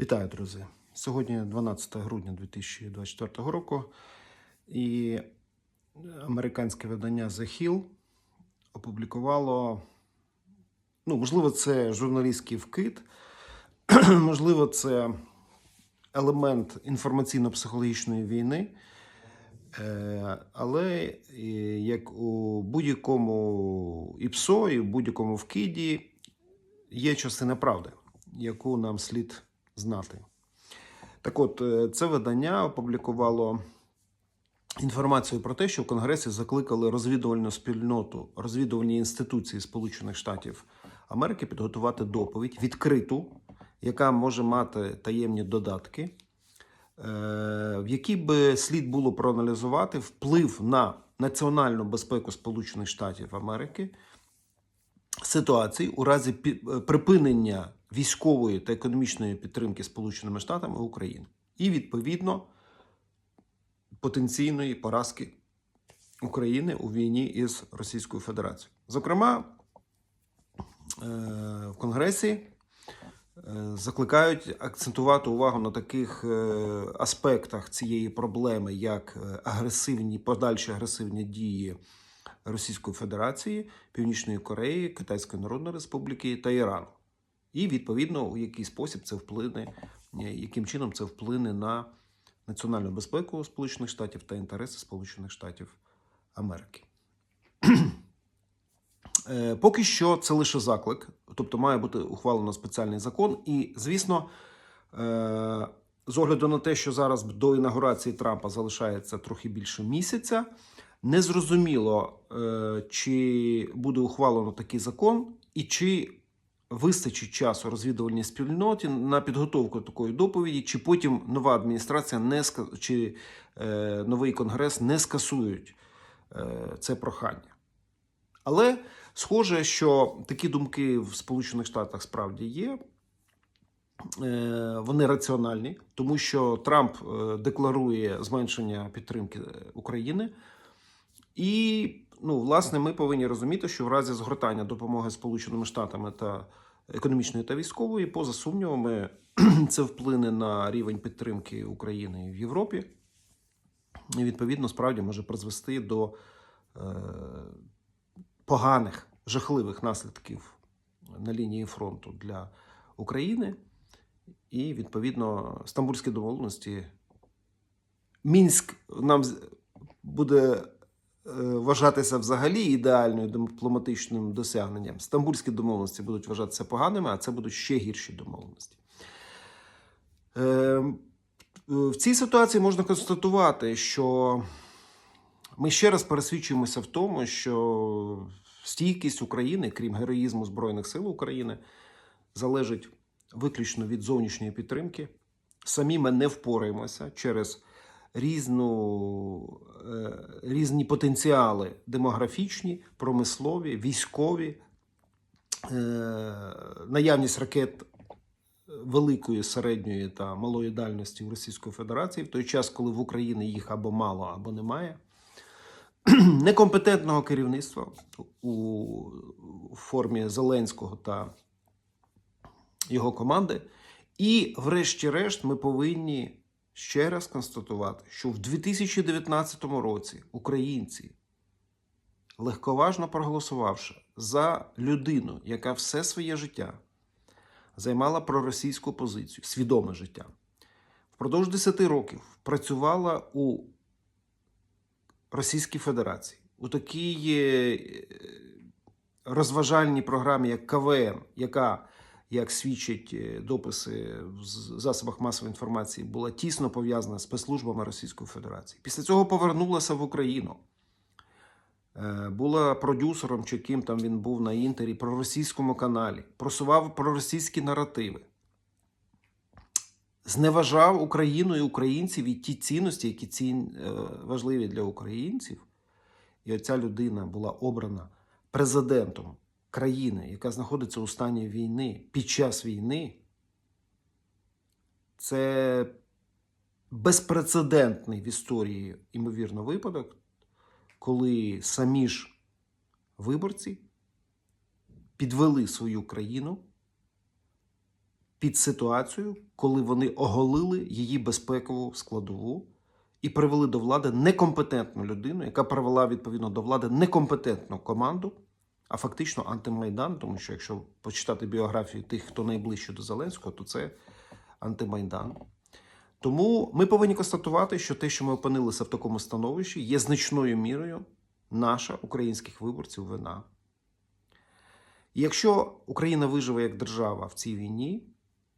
Вітаю, друзі! Сьогодні 12 грудня 2024 року, і американське видання The Hill опублікувало, ну, можливо, це журналістський вкид, можливо, це елемент інформаційно-психологічної війни. Е, Але як у будь-якому ІПСО і в будь-якому вкиді є частина правди, яку нам слід знати. Так от, е, це видання опублікувало інформацію про те, що в Конгресі закликали розвідувальну спільноту, розвідувальні інституції Сполучених Штатів Америки підготувати доповідь відкриту, яка може мати таємні додатки, е, в якій би слід було проаналізувати вплив на національну безпеку Сполучених Штатів Америки ситуації у разі пі- припинення військової та економічної підтримки Сполученими Штатами України і відповідно потенційної поразки України у війні із Російською Федерацією. Зокрема, е, в Конгресі е, закликають акцентувати увагу на таких е, аспектах цієї проблеми, як е, агресивні подальші агресивні дії Російської Федерації, Північної Кореї, Китайської Народної Республіки та Ірану. І відповідно у який спосіб це вплине, е, яким чином це вплине на національну безпеку Сполучених Штатів та інтереси Сполучених Штатів Америки. Е, Поки що це лише заклик, тобто має бути ухвалено спеціальний закон. І, звісно, е, з огляду на те, що зараз до інаугурації Трампа залишається трохи більше місяця, незрозуміло, е, чи буде ухвалено такий закон, і чи вистачить часу розвідувальній спільноті на підготовку такої доповіді, чи потім нова адміністрація не чи е, новий конгрес не скасують е, це прохання. Але схоже, що такі думки в Сполучених Штатах справді є. Вони раціональні, тому що Трамп декларує зменшення підтримки України. І, ну, власне, ми повинні розуміти, що в разі згортання допомоги Сполученими Штатами та економічної та військової, поза сумнівами, це вплине на рівень підтримки України в Європі. І, відповідно, справді може призвести до е, поганих, жахливих наслідків на лінії фронту для України. І, відповідно, стамбульські домовленості. Мінськ нам буде вважатися взагалі ідеальною дипломатичним досягненням. Стамбульські домовленості будуть вважатися поганими, а це будуть ще гірші домовленості. Е, В цій ситуації можна констатувати, що ми ще раз пересвідчуємося в тому, що стійкість України, крім героїзму Збройних сил України, залежить виключно від зовнішньої підтримки. Самі ми не впораємося через різну, е, різні потенціали демографічні, промислові, військові, е, наявність ракет великої, середньої та малої дальності в Російської Федерації, в той час, коли в Україні їх або мало, або немає. Некомпетентного керівництва у формі Зеленського та його команди. І, врешті-решт, ми повинні ще раз констатувати, що в 2019 році українці, легковажно проголосувавши за людину, яка все своє життя займала проросійську позицію, свідоме життя, впродовж 10 років працювала у Російській Федерації, у такій е, розважальній програмі, як КВН, яка як свідчать е, дописи в засобах масової інформації, була тісно пов'язана з спецслужбами Російської Федерації. Після цього повернулася в Україну. Е, Була продюсером, чи ким там він був на інтері, проросійському каналі, просував проросійські наративи, зневажав Україну і українців і ті цінності, які е, важливі для українців. І оця людина була обрана президентом країни, яка знаходиться у стані війни під час війни, це безпрецедентний в історії, ймовірно, випадок, коли самі ж виборці підвели свою країну під ситуацію, коли вони оголили її безпекову складову і привели до влади некомпетентну людину, яка привела відповідно до влади некомпетентну команду, а фактично антимайдан, тому що якщо почитати біографії тих, хто найближче до Зеленського, то це антимайдан. Тому ми повинні констатувати, що те, що ми опинилися в такому становищі, є значною мірою наша українських виборців вина. І якщо Україна виживе як держава в цій війні,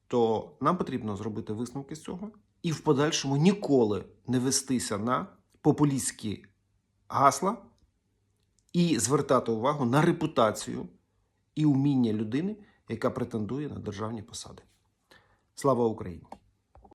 то нам потрібно зробити висновки з цього і в подальшому ніколи не вестися на популістські гасла і звертати увагу на репутацію і уміння людини, яка претендує на державні посади. Слава Україні!